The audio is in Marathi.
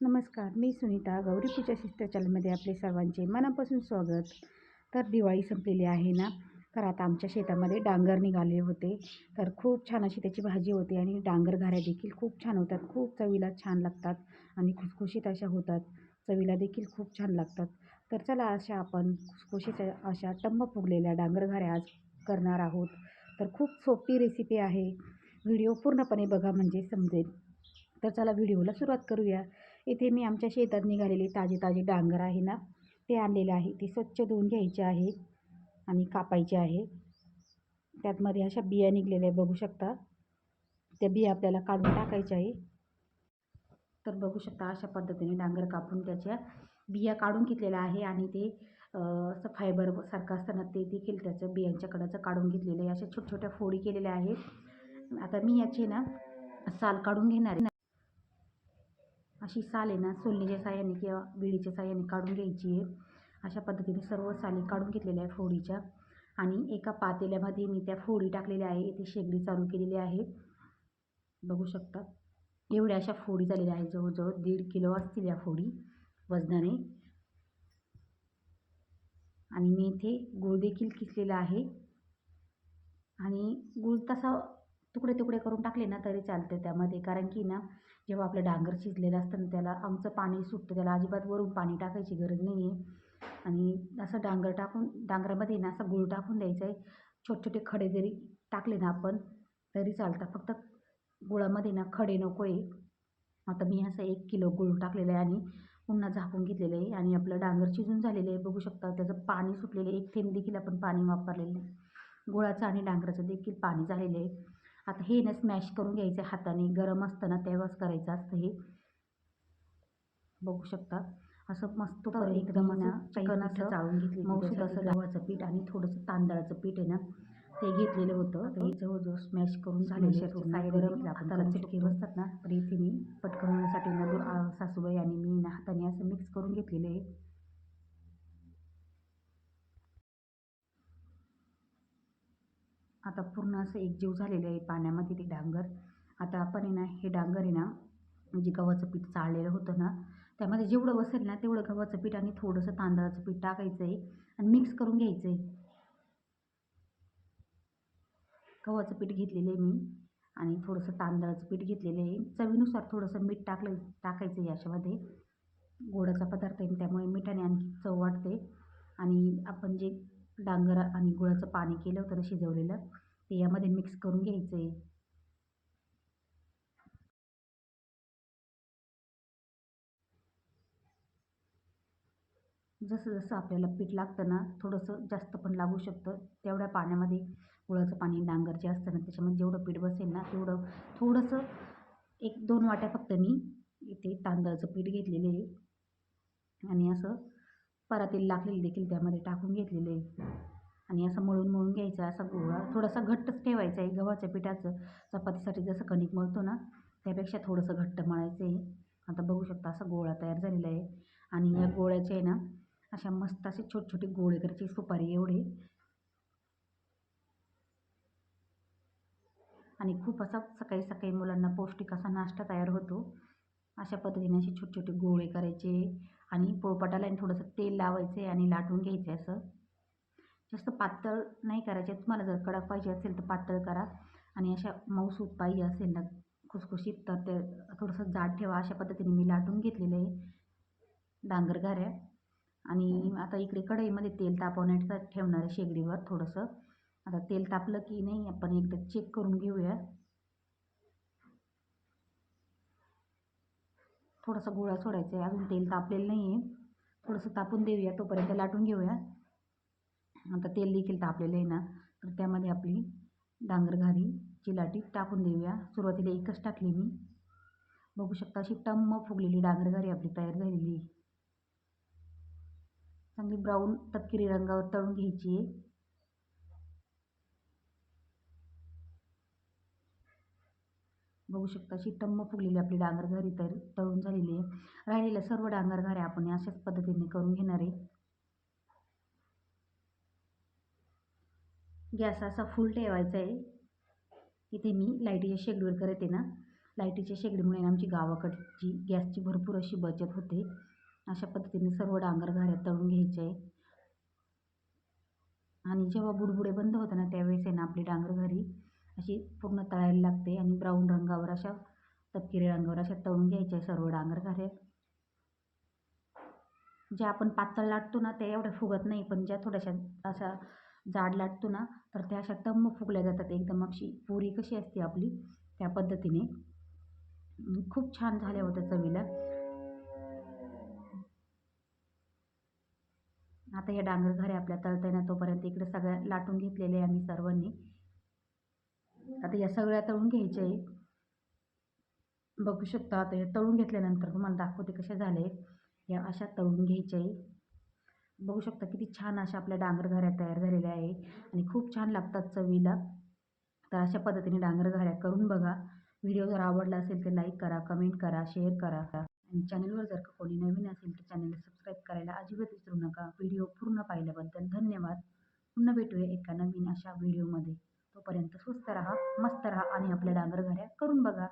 नमस्कार मी सुनीता गौरी पूजा शिस्त चॅनलमध्ये आपले सर्वांचे मनापासून स्वागत. तर दिवाळी संपलेली आहे ना? तर आता आमच्या शेतामध्ये डांगर निघाले होते. तर खूप छान अशी त्याची भाजी होती आणि डांगर घाऱ्या देखील खूप छान होतात. खूप चवीला छान लागतात आणि खुसखुशीत अशा होतात. चवीला देखील खूप छान लागतात. तर चला अशा आपण खुसखुशीत अशा टंब फुगलेल्या डांगर घाऱ्या आज करणार आहोत. तर खूप सोपी रेसिपी आहे. व्हिडिओ पूर्णपणे बघा म्हणजे समजेल. तर चला व्हिडिओला सुरुवात करूया. इथे मी आमच्या शेतात निघालेले ताजे ताजे डांगर आहे ना ते आणलेले आहे. ते स्वच्छ धुवून घ्यायचे आहे आणि कापायचे आहे. त्यातमध्ये अशा बिया निघलेल्या आहे बघू शकता. त्या बिया आपल्याला काढून टाकायच्या आहे. तर बघू शकता अशा पद्धतीने डांगर कापून त्याच्या बिया काढून घेतलेल्या आहे आणि ते असं फायबरसारखं असताना ते देखील त्याचं बियांच्या कडाचं काढून घेतलेलं आहे. अशा छोट्या छोट्या फोडी केलेल्या आहेत. आता मी याचे ना साल काढून घेणार आहे. अशी साल आहे ना सोलणीच्या साह्याने किंवा विळीच्या साह्याने काढून घ्यायची आहे. अशा पद्धतीने सर्व साली काढून घेतलेल्या आहे फोडीच्या. आणि एका पातेल्यामध्ये मी त्या फोडी टाकलेल्या आहे इथे शेगडी चालू केलेली आहे. बघू शकता. एवढ्या अशा फोडी झालेल्या आहेत जवळजवळ दीड किलो असतील या फोडी वजनाने. आणि मी इथे गुळ देखील किसलेला आहे. आणि गुळ तसा तुकडे तुकडे करून टाकले ना तरी चालते त्यामध्ये. कारण की ना जेव्हा आपलं डांगर शिजलेलं असतं ना त्याला आमचं पाणी सुटतं. त्याला अजिबात वरून पाणी टाकायची गरज नाही आहे आणि असं डांगर टाकून डांगरामध्ये ना असं गुळ टाकून द्यायचं आहे. छोटे छोटे खडे जरी टाकले ना आपण तरी चालतात फक्त गुळामध्ये ना खडे नको आहे. आता मी असं एक किलो गुळ टाकलेलं आहे आणि पुन्हा झाकून घेतलेलं आहे. आणि आपलं डांगर शिजून झालेलं आहे. बघू शकता त्याचं पाणी सुटलेलं आहे. एक थेंब देखील आपण पाणी वापरलेलं आहे गुळाचं आणि डांगराचं देखील पाणी झालेलं आहे. आता हे ना स्मॅश करून घ्यायचं हाताने. गरम असतं ना तेव्हाच करायचं असतं हे. बघू शकता. असं मस्त एकदम चिकन असं चाळून घेतलं मऊसूद असं गव्हाचं पीठ आणि थोडंसं तांदळाचं पीठ आहे ना ते घेतलेलं होतं. तर हे जवळजवळ स्मॅश करून झालेलं गरम हाताला चिटके बसतात ना. तर इथे मी पटकन होण्यासाठी ना सासूबाई आणि मी ना हाताने असं मिक्स करून घेतलेलं आहे. आता पूर्ण असं एकजीव झालेलं आहे पाण्यामध्ये ते डांगर. आता आपण आहे ना हे डांगर आहे ना म्हणजे गव्हाचं पीठ चाळलेलं होतं ना त्यामध्ये जेवढं बसेल ना तेवढं गव्हाचं पीठ आणि थोडंसं तांदळाचं पीठ टाकायचं आहे आणि मिक्स करून घ्यायचं आहे. गव्हाचं पीठ घेतलेलं आहे मी आणि थोडंसं तांदळाचं पीठ घेतलेलं आहे. चवीनुसार थोडंसं मीठ टाकलं टाकायचं आहे याच्यामध्ये. गोडाचा पदार्थ आहे त्यामुळे मिठाने आणखी चव वाटते आणि आपण जे डांगर आणि गुळाचं पाणी केलं होतं शिजवलेलं ते यामध्ये मिक्स करून घ्यायचं आहे जसं जसं आपल्याला पीठ लागतं ना थोडंसं जास्त पण लागू शकतं. तेवढ्या पाण्यामध्ये गुळाचं पाणी डांगर जे असतं ना त्याच्यामध्ये जेवढं पीठ बसेल ना तेवढं थोडंसं एक दोन वाट्या फक्त मी इथे तांदळाचं पीठ घेतलेलं आहे. आणि असं परातील लागलेलं देखील त्यामध्ये टाकून घेतलेलं आहे. आणि असं मळून मळून घ्यायचं असा गोळा थोडासा घट्टच ठेवायचा आहे गव्हाच्या पिठाचं. चपातीसाठी जसं कणिक मळतो ना त्यापेक्षा थोडंसं घट्ट मळायचं आहे. आता बघू शकता असा गोळा तयार झालेला आहे. आणि या गोळ्याचे आहे ना अशा मस्त असे छोटे छोटे गोळे करायचे सुपारी एवढे. आणि खूप असा सकाळी सकाळी मुलांना पौष्टिक असा नाश्ता तयार होतो. अशा पद्धतीने असे छोटे छोटे गोळे करायचे. आणि पोळपाटाला थोडंसं तेल लावायचे आणि लाटून घ्यायचे असं. जास्त पातळ नाही करायचे. तुम्हाला जर कडक पाहिजे असेल तर पातळ करा. आणि अशा मऊसूत पाहिजे असेल ना खुसखुशीत तर ते थोडंसं जाड ठेवा. अशा पद्धतीने मी लाटून घेतलेलं आहे. डांगर आहे आणि आता इकडे कढईमध्ये तेल तापवण्यासाठी ठेवणार आहे शेगडीवर थोडंसं. आता तेल तापलं की नाही आपण एकदा चेक करून घेऊया. थोडासा गोळा सोडायचा आहे. अजून तेल तापलेलं नाही आहे थोडंसं तापून देऊया. तोपर्यंत लाटून घेऊया. आता तेल देखील तापलेलं आहे ना तर त्यामध्ये आपली डांगरघारी चिलाटी टाकून देऊया. सुरुवातीला एकच टाकली मी. बघू शकता अशी टम्म फुगलेली डांगरघारी आपली तयार झालेली आहे. चांगली ब्राऊन तपकिरी रंगावर तळून घ्यायची आहे. बघू शकता अशी टम्म फुगलेली आपली डांगरघारी तर तळून झालेली आहे. राहिलेल्या सर्व डांगरघाऱ्या आपण अशाच पद्धतीने करून घेणार आहे. गॅस असा फुल ठेवायचा आहे. इथे मी लाईटीच्या शेगडीवर करते ना. लाईटीच्या शेगडीमुळे आमची गावाकडची गॅसची भरपूर अशी बचत होते. अशा पद्धतीने सर्व डांगर घाऱ्या तळून घ्यायचे आहे. आणि जेव्हा बुडबुडे बंद होतं ना त्यावेळेस आहे ना आपली डांगर घरी अशी पूर्ण तळायला लागते आणि ब्राऊन रंगावर अशा तपकिरी रंगावर अशा तळून घ्यायच्या आहे सर्व डांगर घाऱ्या ज्या आपण पातळ लाटतो ना त्या एवढ्या फुगत नाही पण ज्या थोड्याशा अशा जाड लाटतो ना तर त्या अशा टम्म फुगल्या जातात एकदम. अशी पुरी कशी असते आपली त्या पद्धतीने. खूप छान झाल्या होत्या चवीला. आता या डांगर घरे आपल्या तळता ना तोपर्यंत इकडे सगळ्या लाटून घेतलेले आहे आम्ही सर्वांनी. आता या सगळ्या तळून घ्यायच्या आहे बघू शकता आता हे तळून घेतल्यानंतर तुम्हाला दाखवते कसे झाले या अशा तळून घ्यायच्या आहे बघू शकता किती छान अशा आपल्या डांगरघाऱ्या तयार झालेल्या आहे आणि खूप छान लागतात चवीला. तर अशा पद्धतीने डांगरघाऱ्या करून बघा. व्हिडिओ जर आवडला असेल तर लाईक करा कमेंट करा शेअर करा. आणि चॅनलवर जर का कोणी नवीन असेल तर चॅनलला सबस्क्राईब करायला अजिबात विसरू नका. व्हिडिओ पूर्ण पाहिल्याबद्दल धन्यवाद. पुन्हा भेटूया एका नवीन अशा व्हिडिओमध्ये. तोपर्यंत स्वस्त राहा मस्त राहा आणि आपल्या डांगरघाऱ्या करून बघा.